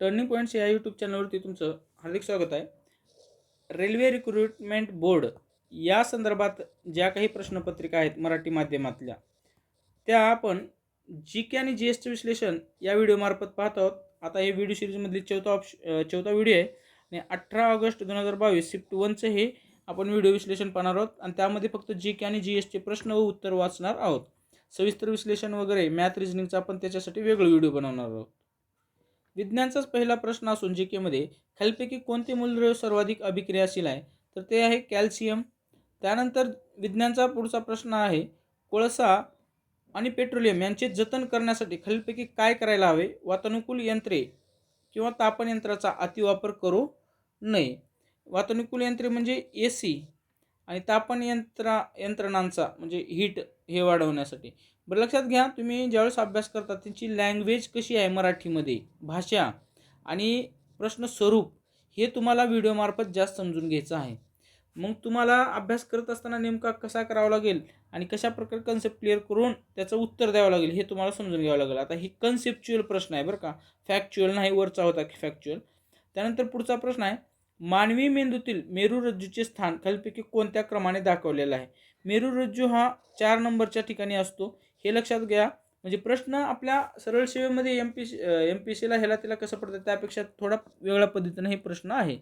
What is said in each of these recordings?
Turning points या YouTube चॅनलवरती तुमचं हार्दिक स्वागत आहे. रेल्वे रिक्रुटमेंट बोर्ड या संदर्भात ज्या काही प्रश्नपत्रिका आहेत मराठी माध्यमातल्या त्या आपण जी के आणि जी एसचं विश्लेषण या व्हिडिओमार्फत पाहत आहोत. आता हे व्हिडिओ सिरीजमधली चौथा ऑप्श चौथा व्हिडिओ आहे आणि अठरा ऑगस्ट दोन हजार बावीस शिफ्ट वनचं हे आपण व्हिडिओ विश्लेषण पाहणार आहोत आणि त्यामध्ये फक्त जी के आणि जी एसचे प्रश्न व उत्तर वाचणार आहोत. सविस्तर विश्लेषण वगैरे मॅथ रिझनिंगचा आपण त्याच्यासाठी वेगळं व्हिडिओ बनवणार आहोत. विज्ञानचाच पहिला प्रश्न असून जी केमध्ये खालीलपैकी कोणते मूलद्रव्य सर्वाधिक अभिक्रियाशील आहे? तर ते आहे कॅल्शियम. त्यानंतर विज्ञानचा पुढचा प्रश्न आहे कोळसा आणि पेट्रोलियम यांचे जतन करण्यासाठी खालीलपैकी काय करायला हवे? वातानुकूल यंत्रे किंवा तापन यंत्राचा अतिवापर करू नये. वातानुकूल यंत्रे म्हणजे ए सी आणि तापन यंत्रा यंत्रणांचा म्हणजे हीट हे वाढवण्यासाठी. बरं लक्षात घ्या तुम्ही ज्यावेळेस अभ्यास करता त्यांची लँग्वेज कशी आहे मराठीमध्ये? भाषा आणि प्रश्न स्वरूप हे तुम्हाला व्हिडिओमार्फत जास्त समजून घ्यायचं आहे. मग तुम्हाला अभ्यास करत असताना नेमका कसा करावा लागेल आणि कशा प्रकारे कन्सेप्ट क्लिअर करून त्याचं उत्तर द्यावं लागेल हे तुम्हाला समजून घ्यावं लागेल. आता ही कन्सेप्च्युअल प्रश्न आहे बरं का. फॅक्च्युअल नाही वरचा होता की फॅक्च्युअल त्यानंतर पुढचा प्रश्न आहे मानवी मेंदूतील मेरुरज्जूचे स्थान खालीपैकी कोणत्या क्रमाने दाखवलेलं आहे? मेरुरज्जू हा चार नंबरच्या ठिकाणी असतो. हे लक्षात घ्या. म्हणजे प्रश्न आपल्या सरळ सेवेमध्ये M P C M P सीला ह्याला त्याला कसं पडतं? त्यापेक्षा थोडा वेगळ्या पद्धतीनं हे प्रश्न आहे.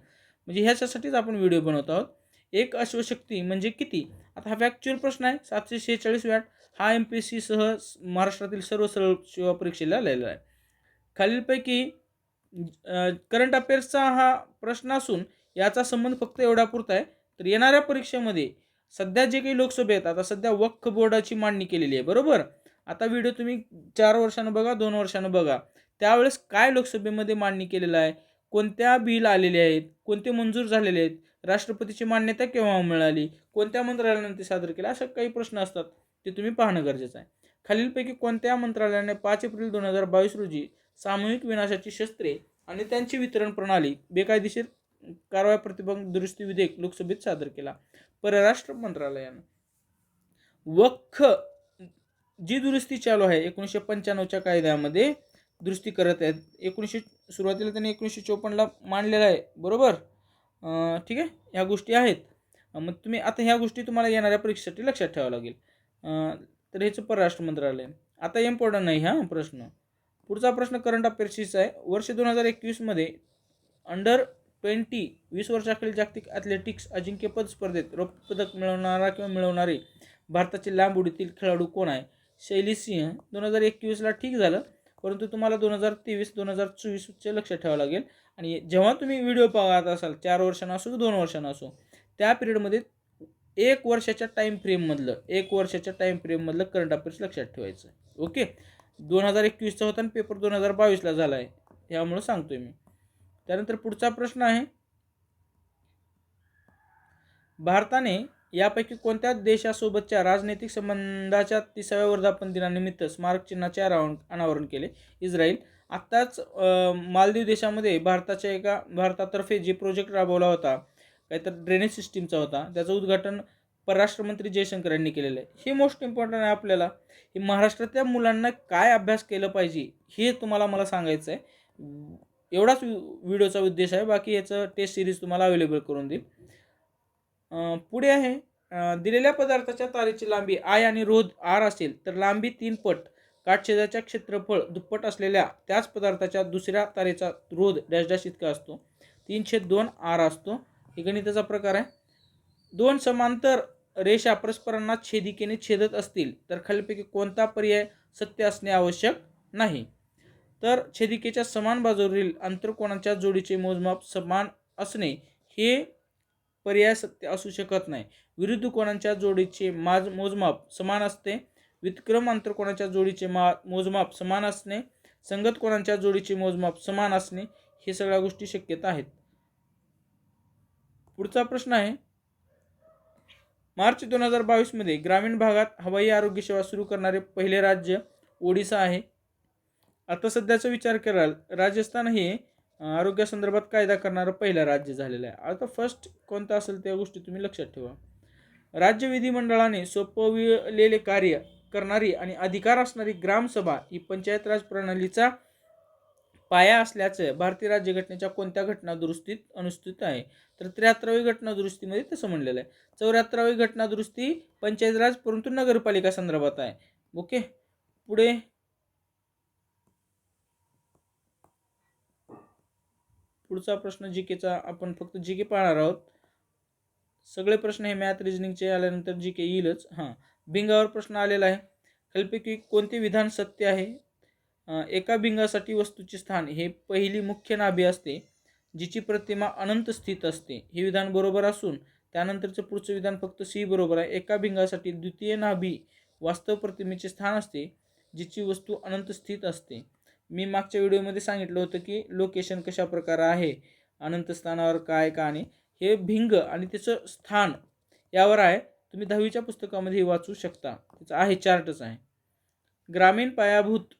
म्हणजे ह्याच्यासाठीच आपण व्हिडिओ बनवत आहोत. एक अश्वशक्ती म्हणजे किती? आता हा फॅक्च्युअल प्रश्न आहे. सातशे शेहेचाळीस वॅट. हा एम पी सी सह महाराष्ट्रातील सर्व सरळ सेवा परीक्षेला आलेला आहे. खालीलपैकी करंट अफेअर्सचा हा प्रश्न असून याचा संबंध फक्त एवढा पुरता आहे. तर येणाऱ्या परीक्षेमध्ये सध्या जे काही लोकसभा आहेत आता सध्या वक्फ बोर्डाची मांडणी केलेली आहे बरोबर? आता व्हिडिओ तुम्ही चार वर्षानं बघा दोन वर्षानं बघा. त्यावेळेस काय लोकसभेमध्ये मांडणी केलेलं आहे? कोणत्या बिल आलेले आहेत? कोणते मंजूर झालेले आहेत? राष्ट्रपतीची मान्यता केव्हा मिळाली? कोणत्या मंत्रालयाने ते सादर केलं? असे काही प्रश्न असतात ते तुम्ही पाहणं गरजेचं आहे. खालीलपैकी कोणत्या मंत्रालयाने पाच एप्रिल दोन हजार बावीस रोजी सामूहिक विनाशाची शस्त्रे आणि त्यांची वितरण प्रणाली बेकायदेशीर कारवाई प्रतिबंध दुरुस्ती विधेयक लोकसभेत सादर केला? परराष्ट्र मंत्रालयानं. वक्फ जी दुरुस्ती चालू आहे एकोणीसशे पंच्याण्णवच्या कायद्यामध्ये दुरुस्ती करत आहेत. एकोणीसशे सुरुवातीला त्यांनी एकोणीसशे चोपन्नला मांडलेलं आहे बरोबर? ठीक आहे? ह्या गोष्टी आहेत. मग तुम्ही आता ह्या गोष्टी तुम्हाला येणाऱ्या परीक्षेसाठी लक्षात ठेवावं लागेल. तर ह्याचं परराष्ट्र मंत्रालय. आता इम्पॉर्टंट नाही हा प्रश्न. पुढचा प्रश्न करंट अफेअर्सचा आहे. वर्ष दोन हजार एकवीसमध्ये अंडर ट्वेंटी वीस वर्षाखालील जागतिक ॲथलेटिक्स अजिंक्यपद स्पर्धेत रौप्य पदक मिळवणारा किंवा मिळवणारे भारताचे लांब उडीतील खेळाडू कोण आहे? शैली सिंह दोन हजार एकवीसला ठीक झालं परंतु तुम्हाला दोन हजार तेवीस दोन हजार चोवीसचे लक्षात ठेवावं लागेल. आणि जेव्हा तुम्ही व्हिडिओ पाहत असाल चार वर्षांना असो की दोन वर्षांना असो त्या पिरियडमध्ये एक वर्षाच्या टाईम फ्रेममधलं एक वर्षाच्या टाईम फ्रेममधलं करंट अफेअर्स लक्षात ठेवायचं ओके दोन हजार एकवीसचा होता आणि पेपर दोन हजार बावीसला झाला आहे. त्यामुळं सांगतोय मी. त्यानंतर पुढचा प्रश्न आहे. भारताने यापैकी कोणत्या देशासोबतच्या राजनैतिक संबंधाच्या तिसाव्या वर्धापन दिनानिमित्त स्मारक चिन्हाचे अनावरण अनावरण केले? इस्रायल. आत्ताच मालदीव देशामध्ये भारताच्या एका भारतातर्फे जे प्रोजेक्ट राबवला होता काहीतर ड्रेनेज सिस्टीमचा होता त्याचं उद्घाटन परराष्ट्रमंत्री जयशंकर यांनी केलेलं आहे. हे मोस्ट इम्पॉर्टंट आहे आपल्याला. हे महाराष्ट्रातल्या मुलांना काय अभ्यास केलं पाहिजे हे तुम्हाला मला सांगायचं आहे एवढाच व्हिडिओचा उद्देश आहे. बाकी याचं टेस्ट सिरीज तुम्हाला अवेलेबल करून देईल पुढे आहे. दिलेल्या पदार्थाच्या तारेची लांबी आय आणि रोध आर असेल तर लांबी तीन पट काठछेदाच्या क्षेत्रफळ दुप्पट असलेल्या त्याच पदार्थाच्या दुसऱ्या तारेचा रोध डॅश डॅश इतका असतो. तीन छेद दोन आर असतो. हे गणिताचा प्रकार आहे. दोन समांतर रेषा परस्परांना छेदिकेने छेदत असतील तर खालीपैकी कोणता पर्याय सत्य असणे आवश्यक नाही. तर छेदिकेच्या समान बाजूवरील आंतरकोणाच्या जोडीचे मोजमाप समान असणे हे पर्याय सत्य असू शकत नाही. विरुद्ध कोणाच्या जोडीचे माज मोजमाप समान असते. विक्रम आंतरकोणाच्या जोडीचे मा मोजमाप समान असणे. संगत कोणाच्या जोडीचे मोजमाप समान असणे हे सगळ्या गोष्टी शक्यता आहेत. पुढचा प्रश्न आहे. मार्च दोन हजार बावीसमध्ये ग्रामीण भागात हवाई आरोग्य सेवा सुरू करणारे पहिले राज्य ओडिसा आहे. आता सध्याचा विचार कराल राजस्थान हे आरोग्यासंदर्भात कायदा करणारं पहिलं राज्य झालेलं आहे. आता फर्स्ट कोणतं असेल त्या गोष्टी तुम्ही लक्षात ठेवा. राज्य विधिमंडळाने सोपविलेले कार्य करणारी आणि अधिकार असणारी ग्रामसभा ही पंचायत राज प्रणालीचा पाया असल्याचं भारतीय राज्यघटनेच्या कोणत्या घटना दुरुस्तीत अनुस्थित आहे? तर त्र्याहत्तरावी घटना दुरुस्तीमध्ये तसं म्हणलेलं आहे. चौऱ्याहत्तरावी घटना दुरुस्ती पंचायत राज परंतु नगरपालिका संदर्भात आहे. ओके पुढे पुढचा प्रश्न जी केचा आपण फक्त जी के पाहणार आहोत. सगळे प्रश्न हे मॅथ रिजनिंगचे आल्यानंतर जी के येईलच. हां बिंगावर प्रश्न आलेला आहे. खालपैकी कोणते विधान सत्य आहे? एका बिंगासाठी वस्तूचे स्थान हे पहिली मुख्य नाभी असते जिची प्रतिमा अनंत स्थित असते. हे विधान बरोबर असून त्यानंतरचं पुढचं विधान फक्त सी बरोबर आहे. एका बिंगासाठी द्वितीय नाभी वास्तव प्रतिमेचे स्थान असते जिची वस्तू अनंत स्थित असते. मी मागच्या व्हिडिओमध्ये सांगितलं होतं की लोकेशन कशा प्रकारे आहे अनंत स्थानावर काय का आणि हे भिंग आणि त्याचं स्थान यावर आहे. तुम्ही दहावीच्या पुस्तकामध्ये वाचू शकता. त्याचं आहे चार्टच आहे. ग्रामीण पायाभूत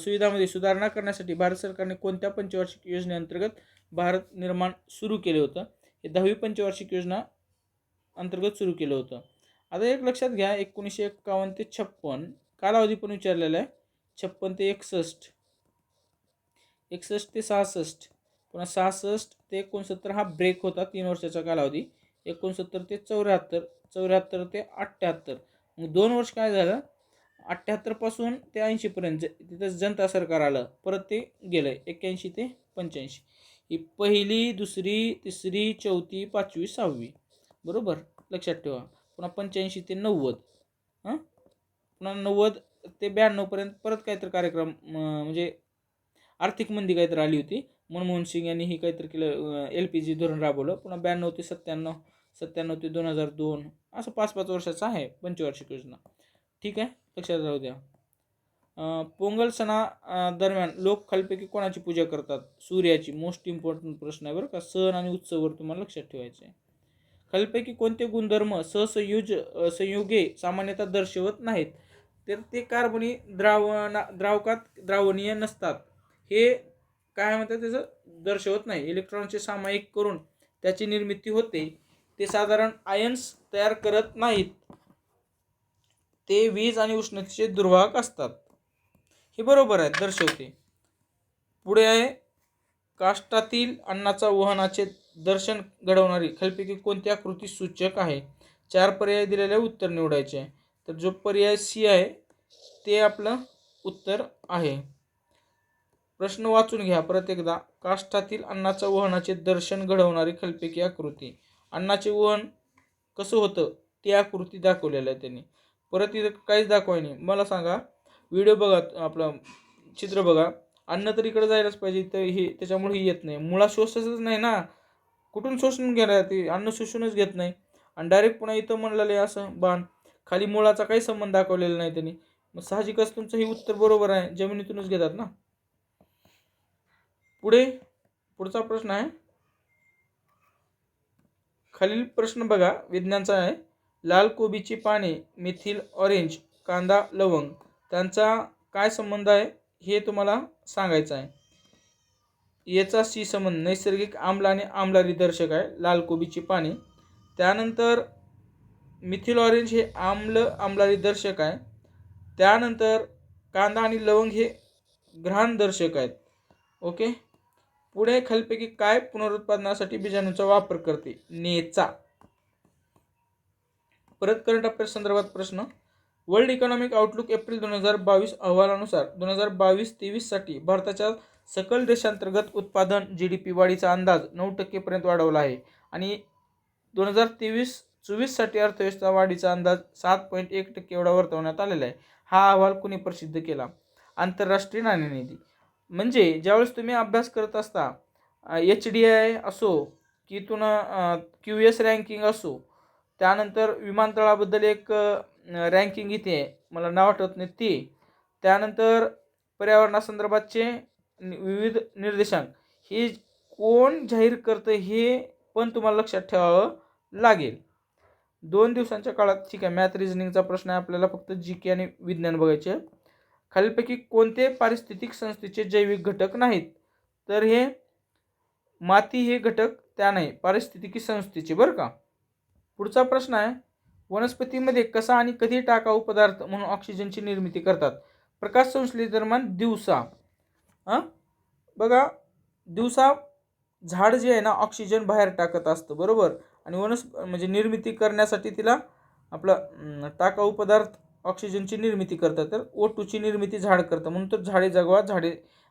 सुविधामध्ये सुधारणा करण्यासाठी भारत सरकारने कोणत्या पंचवार्षिक योजनेअंतर्गत भारत निर्माण सुरू केले होतं? हे दहावी पंचवार्षिक योजना अंतर्गत सुरू केलं होतं. आता एक लक्षात घ्या एकोणीसशे एक्कावन्न ते छप्पन. कालावधी पण विचारलेला आहे. छप्पन ते एकसष्ट. एकसष्ट ते सहासष्ट. पुन्हा सहासष्ट ते एकोणसत्तर हा ब्रेक होता तीन वर्षाचा कालावधी. एकोणसत्तर ते चौऱ्याहत्तर चौऱ्याहत्तर ते अठ्ठ्याहत्तर मग दोन वर्ष काय झालं? अठ्ठ्याहत्तरपासून ते ऐंशीपर्यंत ज- तिथं जनता सरकार आलं. परत ते गेलं एक्क्याऐंशी ते पंच्याऐंशी. ही पहिली दुसरी तिसरी चौथी पाचवी सहावी. बरोबर? लक्षात ठेवा. पुन्हा पंच्याऐंशी ते नव्वद. हां? पुन्हा नव्वद ते ब्याण्णवपर्यंत परत काहीतरी कार्यक्रम म्हणजे आर्थिक मंदी काहीतरी आली होती. मनमोहन सिंग यांनी ही काहीतरी केलं एल पी जी धोरण राबवलं. पुन्हा ब्याण्णव ते सत्त्याण्णव सत्त्याण्णव ते दोन हजार दोन असं पाच पाच वर्षाचं आहे पंचवार्षिक योजना. ठीक आहे? लक्षात राहू द्या. पोंगल सणा दरम्यान लोक खालपैकी कोणाची पूजा करतात? सूर्याची. मोस्ट इम्पॉर्टंट प्रश्न आहे बरं का. सण आणि उत्सववर तुम्हाला लक्षात ठेवायचं आहे खालीपैकी कोणते गुणधर्म सहसयुज संयुगे सामान्यतः दर्शवत नाहीत? तर ते कार्बनी द्रावणा द्रावकात द्रावणीय नसतात. हे काय म्हणतात त्याचं? दर्शवत नाही. इलेक्ट्रॉनचे सामायिक करून त्याची निर्मिती होते. ते साधारण आयन्स तयार करत नाहीत. ते वीज आणि उष्णतेचे दुर्वाहक असतात. हे बरोबर आहे. दर्शवते. पुढे आहे. काष्टातील अन्नाचा वहनाचे दर्शन घडवणारी खलपैकी कोणत्या कृती सूचक आहे? चार पर्याय दिलेले उत्तर निवडायचे. तर जो पर्याय सी आहे ते आपलं उत्तर आहे. प्रश्न वाचून घ्या. परत एकदा काष्टातील अन्नाच्या वहनाचे दर्शन घडवणारी खलपेकी आकृती. अन्नाचे वहन कसं होतं ती आकृती दाखवलेलं आहे त्यांनी. परत इथं काहीच दाखवाय नाही. मला सांगा व्हिडिओ बघा आपलं चित्र बघा. अन्न तर इकडे जायलाच पाहिजे तर हे त्याच्यामुळे हे येत नाही. मुळा शोषतच नाही ना. कुठून शोषून घेणार ते? अन्न शोषूनच घेत नाही. आणि डायरेक्ट पुन्हा इथं म्हणलेलं आहे असं बाण. खाली मुळाचा काही संबंध दाखवलेला नाही त्यांनी. मग साहजिकच तुमचं हे उत्तर बरोबर आहे. जमिनीतूनच घेतात ना. पुढे पुढचा प्रश्न आहे. खालील प्रश्न बघा विज्ञानचा आहे. लाल कोबीची पाने मिथिल ऑरेंज कांदा लवंग त्यांचा काय संबंध आहे? हे तुम्हाला सांगायचं आहे. याचा सी संबंध नैसर्गिक आम्ल आणि आम्लारी दर्शक आहे लाल कोबीची पाने. त्यानंतर मिथिल ऑरेंज हे आम्ल आम्लारी दर्शक आहे. त्यानंतर कांदा आणि लवंग हे घ्राण दर्शक आहेत. ओके? पुढे खालीपैकी काय पुनरुत्पादनासाठी बीजाणूचा वापर करते? नेचा. परत करंट अफेअर्स संदर्भात प्रश्न. वर्ल्ड इकॉनॉमिक आउटलुक एप्रिल दोन हजार बावीस अहवालानुसार दोन हजार बावीस तेवीससाठी भारताच्या सकल देशांतर्गत उत्पादन जी डी पी वाढीचा अंदाज नऊ टक्केपर्यंत वाढवला आहे. आणि दोन हजार तेवीस चोवीससाठी अर्थव्यवस्था वाढीचा अंदाज सात पॉईंट एक टक्के एवढा वर्तवण्यात आलेला आहे. हा अहवाल कुणी प्रसिद्ध केला? आंतरराष्ट्रीय नाणेनिधी. म्हणजे ज्यावेळेस तुम्ही अभ्यास करत असता एच डी आय असो की तुला क्यू एस रँकिंग असो त्यानंतर विमानतळाबद्दल एक रँकिंग इथे आहे मला नाव आठवत नाही ते. त्यानंतर पर्यावरणासंदर्भातचे नि- विविध निर्देशांक. हे कोण जाहीर करतं हे पण तुम्हाला लक्षात ठेवावं लागेल. दोन दिवसांच्या काळात ठीक आहे मॅथ रिझनिंगचा प्रश्न आहे आपल्याला फक्त जी के आणि विज्ञान बघायचे आहे खालीलपैकी कोणते पारिस्थितिक संस्थेचे जैविक घटक नाहीत? तर हे माती हे घटक त्या नाही पारिस्थितिकी संस्थेचे बरं का? पुढचा प्रश्न आहे वनस्पतीमध्ये कसा आणि कधी टाकाऊ पदार्थ म्हणून ऑक्सिजनची निर्मिती करतात? प्रकाश संश्लेषण दिवसा हां बघा दिवसा झाड जे आहे ना ऑक्सिजन बाहेर टाकत असतं बरोबर? आणि वनस्प म्हणजे निर्मिती करण्यासाठी तिला आपलं टाकाऊ पदार्थ ऑक्सिजनची निर्मिती करतात तर ओ टूची निर्मिती झाड करतं. म्हणून तर झाडे जगवा झाडे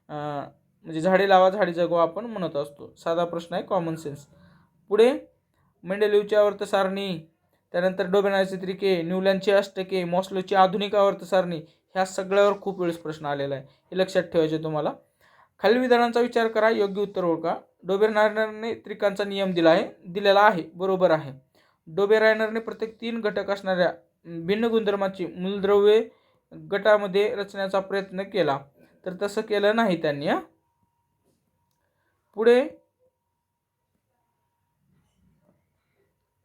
म्हणजे झाडे लावा झाडे जगवा आपण म्हणत असतो. साधा प्रश्न आहे कॉमन सेन्स पुढे मेंडेलिवची आवर्तसारणी त्यानंतर डोबेनाचे त्रिके न्यूलँडची अष्टके मॉस्लोची आधुनिक आवर्तसारणी ह्या सगळ्यावर खूप वेळेस प्रश्न आलेला आहे. हे लक्षात ठेवायचे तुम्हाला. खालील विधानांचा विचार करा योग्य उत्तर ओळखा. डोबेरायनरने त्रिकांचा नियम दिला आहे दिलेला आहे बरोबर आहे. डोबेरायनरने प्रत्येक तीन घटक असणाऱ्या भिन्न गुणधर्माची मूलद्रव्ये गटामध्ये रचण्याचा प्रयत्न केला. तर तसं केलं नाही त्यांनी पुढे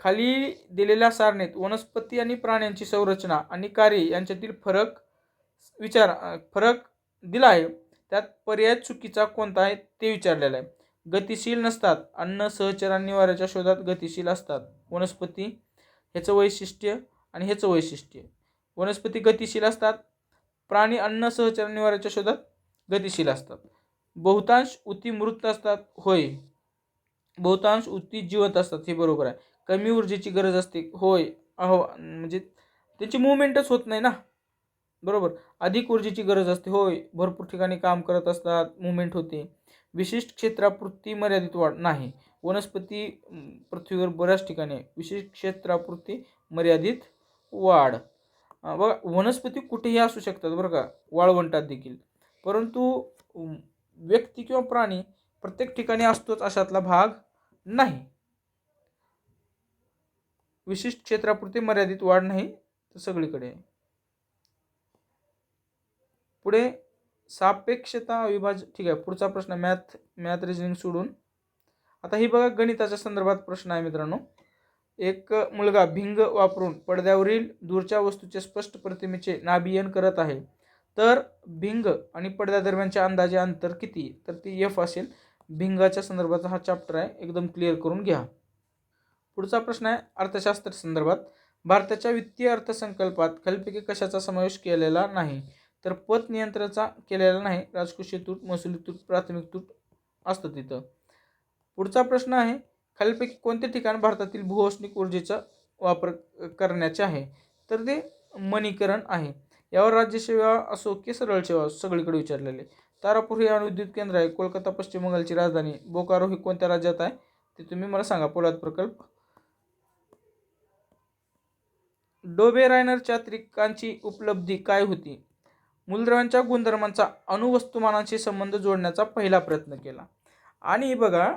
खाली दिलेल्या सारणीत वनस्पती आणि प्राण्यांची संरचना आणि कार्य यांच्यातील फरक विचार फरक दिला आहे. त्यात पर्याय चुकीचा कोणता आहे ते विचारलेलं आहे. गतिशील नसतात. अन्न सहचर आणि निवाऱ्याच्या शोधात गतिशील असतात. वनस्पती ह्याचं वैशिष्ट्य आणि हेच वैशिष्ट्य वनस्पती गतिशील असतात. प्राणी अन्न सहचर निवाराच्या शोधात गतिशील असतात. बहुतांश उती मृत असतात. होय. बहुतांश उती जिवंत असतात. हे बरोबर आहे. कमी ऊर्जेची गरज असते. होय. अहो म्हणजे त्याची मुवमेंटच होत नाही ना. बरोबर. अधिक ऊर्जेची गरज असते. होय. भरपूर ठिकाणी काम करत असतात. मुवमेंट होते. विशिष्ट क्षेत्रापुरती मर्यादित वाढ नाही. वनस्पती पृथ्वीवर बऱ्याच ठिकाणी विशिष्ट क्षेत्रापुरती मर्यादित वाढ. बघा वनस्पती कुठेही असू शकतात बरं का वाळवंटात देखील. परंतु व्यक्ती किंवा प्राणी प्रत्येक ठिकाणी असतोच अशातला भाग नाही. विशिष्ट क्षेत्रापुरती मर्यादित वाढ नाही तर सगळीकडे. पुढे सापेक्षता अविभाज्य ठीक आहे पुढचा प्रश्न मॅथ मॅथ रिजनिंग सोडून. आता ही बघा गणिताच्या संदर्भात प्रश्न आहे मित्रांनो. एक मुलगा भिंग वापरून पडद्यावरील दूरच्या वस्तूचे स्पष्ट प्रतिमेचे नाभियन करत आहे. तर भिंग आणि पडद्यादरम्यानचे अंदाजे अंतर किती? तर ती एफ असेल. भिंगाच्या संदर्भाचा हा चॅप्टर आहे. एकदम क्लिअर करून घ्या. पुढचा प्रश्न आहे अर्थशास्त्र संदर्भात. भारताच्या वित्तीय अर्थसंकल्पात खालीलपैकी कशाचा समावेश केलेला नाही? तर पत नियंत्रणाचा केलेला नाही. राजकोषीय तूट महसुली तूट प्राथमिक तूट असतं तिथं. पुढचा प्रश्न आहे खालीलपैकी कोणते ठिकाण भारतातील भूऔष्णिक ऊर्जेचा वापर करण्याचे आहे? तर ते मणीकरण आहे. यावर राज्यसेवा असो की सरळ सेवा सगळीकडे विचारलेले. तारापूर हे अणुविद्युत केंद्र आहे. कोलकाता पश्चिम बंगालची राजधानी. बोकारो ही कोणत्या राज्यात आहे? ते तुम्ही मला सांगा. पोलाद प्रकल्प. डोबे रायनर चात्रिकांची उपलब्धी काय होती? मूलद्रव्यांच्या गुणधर्मांचा अणुवस्तुमानांशी संबंध जोडण्याचा पहिला प्रयत्न केला. आणि बघा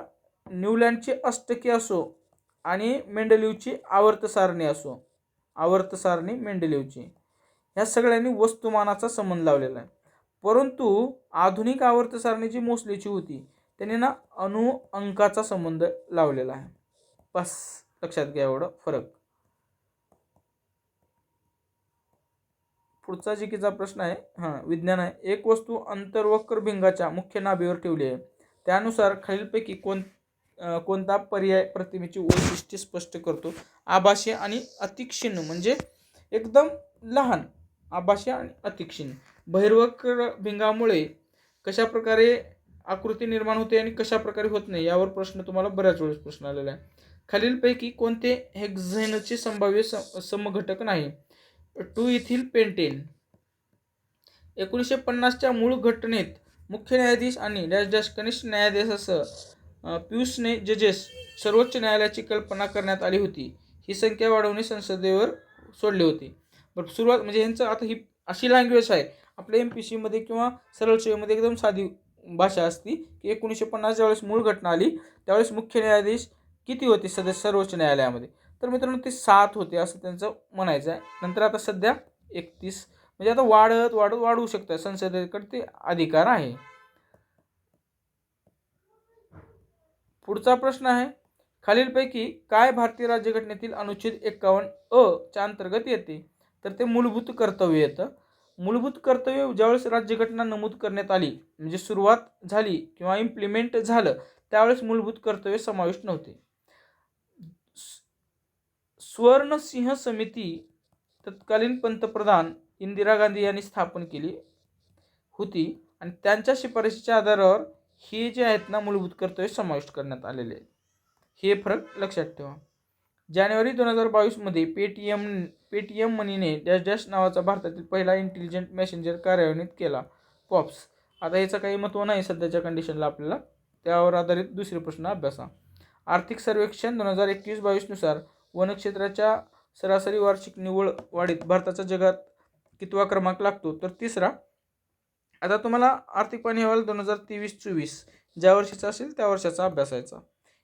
न्यूलँडची अष्टकी असो आणि मेंडलिवची आवर्त सारणी असो. आवर्त सारणी मेंडलिवची. ह्या सगळ्यांनी वस्तुमानाचा संबंध लावलेला आहे. परंतु आधुनिक आवर्त सारणी जी मोसलीची होती त्यांनी ना अणु अंकाचा संबंध लावलेला आहे. बस लक्षात घ्या एवढं फरक. पुढचा जिकीचा प्रश्न आहे हां विज्ञान आहे. एक वस्तू अंतर्वक्र भिंगाच्या मुख्य नाभीवर ठेवली आहे. त्यानुसार खालीलपैकी कोण कोणता पर्याय प्रतिमेची वैशिष्ट्ये स्पष्ट करतो? आभाषी आणि अतिक्षीण म्हणजे एकदम लहान आभाषी आणि अतिक्षीण. भैरवक्र भिंगामुळे कशा प्रकारे आकृती निर्माण होते आणि कशाप्रकारे होत नाही यावर प्रश्न तुम्हाला बऱ्याच वेळेस प्रश्न आलेला आहे. खालीलपैकी कोणते हेक्झेनचे संभाव्य समघटक नाही? Two ethyl pentane. एकोणीसशे पन्नासच्या मूळ घटनेत मुख्य न्यायाधीश आणि डॅश डॅश कनिष्ठ न्यायाधीशासह अ, पियुषने जजेस सर्वोच्च न्यायालयाची कल्पना करण्यात आली होती. ही संख्या वाढवणे संसदेवर सोडली होती. बरं सुरुवात म्हणजे ह्यांचं आता ही अशी लँग्वेज आहे. आपल्या एम पी सीमध्ये किंवा सरळ सेवेमध्ये एकदम साधी भाषा असती की एकोणीसशे पन्नास ज्यावेळेस मूळ घटना आली त्यावेळेस मुख्य न्यायाधीश किती होते सदस्य सर्वोच्च न्यायालयामध्ये? तर मित्रांनो ते सात होते असं त्यांचं म्हणायचं आहे. नंतर आता सध्या एकतीस. म्हणजे आता वाढत वाढत वाढवू शकतं संसदेकडे ते अधिकार आहे. पुढचा प्रश्न आहे. खालीलपैकी काय भारतीय राज्यघटनेतील अनुच्छेद एक्कावन्न अ च्या अंतर्गत येते? तर ते मूलभूत कर्तव्य येतं. मूलभूत कर्तव्य ज्यावेळेस राज्यघटना नमूद करण्यात आली म्हणजे सुरुवात झाली किंवा इम्प्लिमेंट झालं त्यावेळेस मूलभूत कर्तव्य समाविष्ट नव्हते. स्वर्णसिंह समिती तत्कालीन पंतप्रधान इंदिरा गांधी यांनी स्थापन केली होती आणि त्यांच्या शिफारशीच्या आधारावर हे जे आहेत ना मूलभूत कर्तव्य समाविष्ट करण्यात आलेले आहेत. हे फरक लक्षात ठेवा. जानेवारी दोन हजार बावीसमध्ये पेटीएम पेटीएम मनीने डॅश डॅश नावाचा भारतातील पहिला इंटेलिजंट मेसेंजर कार्यान्वित केला. पॉप्स आता याचं काही महत्त्व नाही सध्याच्या कंडिशनला आपल्याला त्यावर आधारित दुसरे प्रश्न अभ्यासा. आर्थिक सर्वेक्षण दोन हजार एकवीस बावीसनुसार वनक्षेत्राच्या सरासरी वार्षिक निव्वळ वाढीत भारताचा जगात कितवा क्रमांक लागतो? तर तिसरा आता तुम्हाला आर्थिक पाणी अहवाल दोन हजार तेवीस चोवीस ज्या वर्षीचा असेल त्या वर्षाचा अभ्यासायचा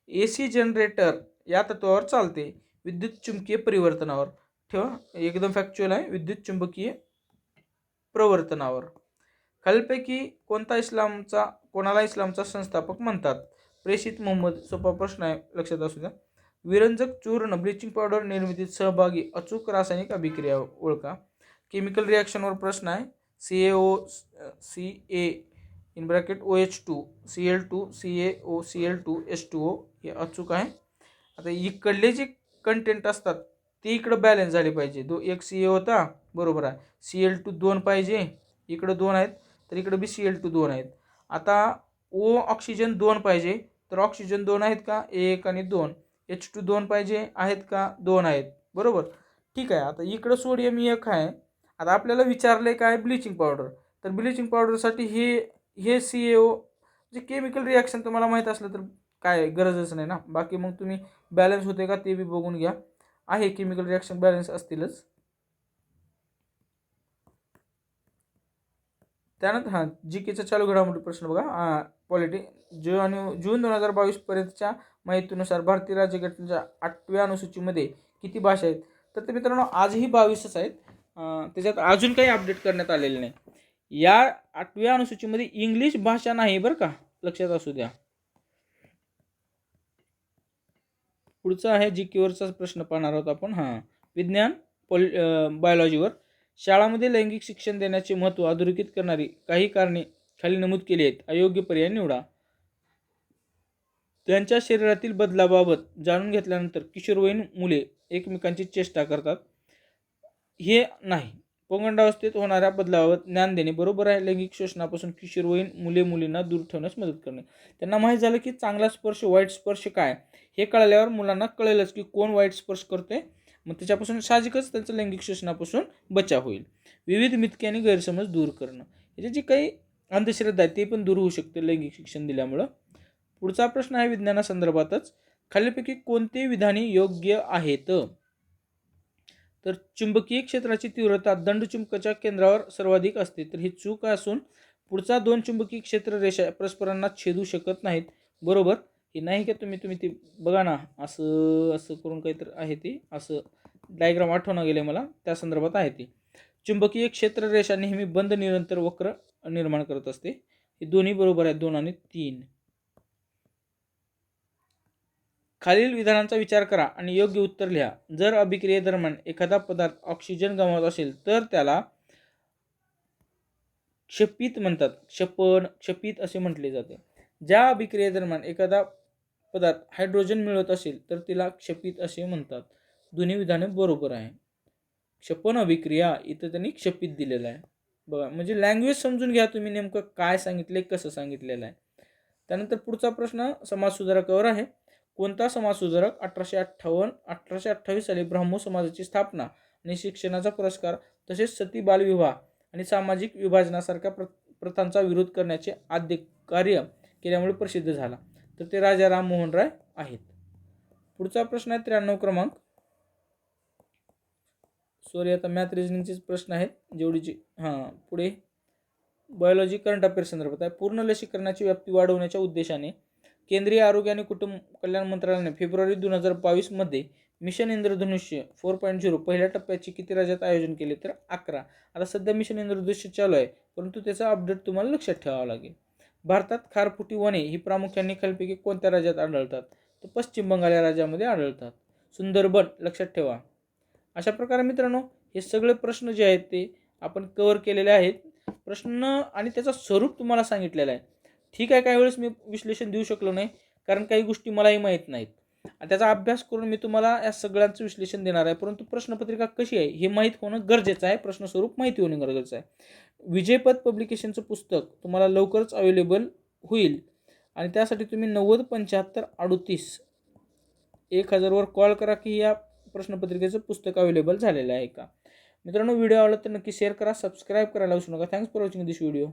ए सी जनरेटर या तत्वावर चालते. विद्युत चुंबकीय परिवर्तनावर. ठेवा एकदम फॅक्च्युअल आहे. विद्युत चुंबकीय प्रवर्तनावर. खालीलपैकी कोणता इस्लामचा कोणाला इस्लामचा संस्थापक म्हणतात? प्रेषित मोहम्मद सोपा प्रश्न आहे. लक्षात असू द्या. विरंजक चूर्ण ब्लिचिंग पावडर निर्मितीत सहभागी अचूक रासायनिक अभिक्रिया ओळखा. केमिकल रिॲक्शनवर प्रश्न आहे. C A O C A in bracket O H two C L two C A O C L two H two O हे अचूक आहे. आता इकडले जे कंटेंट असतात ते इकडं बॅलन्स झाले पाहिजे. दो एक सी ए होता बरोबर आहे. सी एल टू दोन पाहिजे. इकडं दोन आहेत तर इकडं बी सी एल टू दोन आहेत. आता ओ ऑक्सिजन दोन पाहिजे तर ऑक्सिजन दोन आहेत का? एक आणि दोन. एच टू दोन पाहिजे आहेत का? दोन आहेत. बरोबर? ठीक आहे. आता इकडं सोडियम एक आहे. आता आपल्याला विचारलं आहे काय ब्लिचिंग पावडर तर ब्लिचिंग पावडरसाठी हे हे सी ए ओ जे केमिकल रिॲक्शन तुम्हाला माहीत असलं तर काय गरजच नाही ना. बाकी मग तुम्ही बॅलन्स होते का ते बी बघून घ्या. आहे केमिकल रिॲक्शन बॅलन्स असतीलच. त्यानंतर हां जी केचा चालू घडामोडी प्रश्न बघा. पॉलिटी जून आणि जून दोन हजार बावीसपर्यंतच्या माहितीनुसार भारतीय राज्यघटनेच्या आठव्या अनुसूचीमध्ये किती भाषा आहेत? तर ते मित्रांनो आजही बावीसच आहेत. त्याच्यात अजून काही अपडेट करण्यात आलेले नाही. या आठव्या अनुसूचीमध्ये इंग्लिश भाषा नाही बरं का? लक्षात असू द्या. पुढचा आहे जी केवरचा प्रश्न पाहणार आहोत आपण. हां. विज्ञान पॉल बायोलॉजीवर शाळामध्ये लैंगिक शिक्षण देण्याचे महत्त्व अधोरेखित करणारी काही कारणे खाली नमूद केली आहेत. अयोग्य पर्याय निवडा. त्यांच्या शरीरातील बदलाबाबत जाणून घेतल्यानंतर किशोरवयीन मुले एकमेकांची चेष्टा करतात. हे नाही. पौगंडावस्थेत होणाऱ्या बदलाबाबत ज्ञान देणे बरोबर आहे. लैंगिक शोषणापासून किशोरवयीन मुले मुलींना दूर ठेवण्यास मदत करणे. त्यांना माहीत झालं की चांगला स्पर्श वाईट स्पर्श काय? हे कळल्यावर मुलांना कळेलच की कोण वाईट स्पर्श करते मग त्याच्यापासून साहजिकच त्यांचं लैंगिक शोषणापासून बचाव होईल. विविध मितके आणि गैरसमज दूर करणं. याचे जे काही अंधश्रद्धा आहे ते पण दूर होऊ शकते लैंगिक शिक्षण दिल्यामुळं. पुढचा प्रश्न आहे विज्ञानासंदर्भातच. खालीलपैकी कोणते विधाने योग्य आहेत? तर चुंबकीय क्षेत्राची तीव्रता दंडचुंबकाच्या केंद्रावर सर्वाधिक असते. तर ही चूक असून पुढचा दोन चुंबकीय क्षेत्र रेषा परस्परांना छेदू शकत नाहीत. बरोबर? हे नाही का तुम्ही तुम्ही ते बघा ना. असं असं करून काहीतरी आहे ते. असं डायग्राम आठवणं गेले मला. त्या संदर्भात आहे ती. चुंबकीय क्षेत्र रेषा नेहमी बंद निरंतर वक्र निर्माण करत असते. हे दोन्ही बरोबर आहेत दोन आणि तीन. खालील विधानांचा विचार करा आणि योग्य उत्तर लिहा. जर अभिक्रियेदरम्यान एखादा पदार्थ ऑक्सिजन गमावत असेल तर त्याला क्षपित म्हणतात. क्षपण क्षपित असे म्हटले जाते. ज्या अभिक्रियेदरम्यान एखादा पदार्थ हायड्रोजन मिळवत असेल तर तिला क्षपित असे म्हणतात. दोन्ही विधाने बरोबर आहे. क्षपण अभिक्रिया इथं त्यांनी क्षपित दिलेलं आहे. बघा म्हणजे लँग्वेज समजून घ्या तुम्ही नेमकं काय सांगितले कसं सांगितलेलं आहे. त्यानंतर पुढचा प्रश्न समाजसुधारकावर आहे. कोणता समाजसुधारक अठराशे अठ्ठावन्न अठराशे अठ्ठावीस साली ब्राह्मो समाजाची स्थापना आणि शिक्षणाचा पुरस्कार तसेच सती बालविवाह आणि सामाजिक विभाजनासारख्या प्र प्रथांचा विरोध करण्याचे आद्य कार्य केल्यामुळे प्रसिद्ध झाला. तर ते राजा राममोहन राय आहेत. पुढचा प्रश्न आहे त्र्याण्णव क्रमांक. सॉरी आता मॅथ रिजनिंगचेच प्रश्न आहेत. जेवढीची हां पुढे. बायोलॉजी करंट अफेअर संदर्भात आहे. पूर्ण लसीकरणाची व्याप्ती वाढवण्याच्या उद्देशाने केंद्रीय आरोग्य आणि कुटुंब कल्याण मंत्रालयाने फेब्रुवारी दोन हजार बावीसमध्ये मिशन इंद्रधनुष्य फोर पॉईंट झिरो पहिल्या टप्प्याचे किती राज्यात आयोजन केले? तर अकरा. आता सध्या मिशन इंद्रधनुष्य चालू आहे परंतु त्याचा अपडेट तुम्हाला लक्षात ठेवावा लागेल. भारतात खारफुटी वने ही प्रामुख्याने खालपैकी कोणत्या राज्यात आढळतात? तर पश्चिम बंगाल या राज्यामध्ये आढळतात. सुंदरबन लक्षात ठेवा. अशा प्रकारे मित्रांनो हे सगळे प्रश्न जे आहेत ते आपण कवर केलेले आहेत. प्रश्न आणि त्याचं स्वरूप तुम्हाला सांगितलेलं आहे. ठीक आहे काही वेळेस मी विश्लेषण देऊ शकलो नाही कारण काही गोष्टी मलाही माहीत नाहीत. आणि त्याचा अभ्यास करून मी तुम्हाला या सगळ्यांचं विश्लेषण देणार आहे परंतु प्रश्नपत्रिका कशी आहे हे माहीत होणं गरजेचं आहे प्रश्नस्वरूप माहिती होणं गरजेचं आहे. विजयपद पब्लिकेशनचं पुस्तक तुम्हाला लवकरच अवेलेबल होईल. आणि त्यासाठी तुम्ही नव्वद पंच्याहत्तर अडोतीस एक हजारवर कॉल करा की या प्रश्नपत्रिकेचं पुस्तक अवेलेबल झालेलं आहे का? मित्रांनो व्हिडिओ आवडला तर नक्की शेअर करा सबस्क्राईब करायला विसरू नका. Thanks for watching this video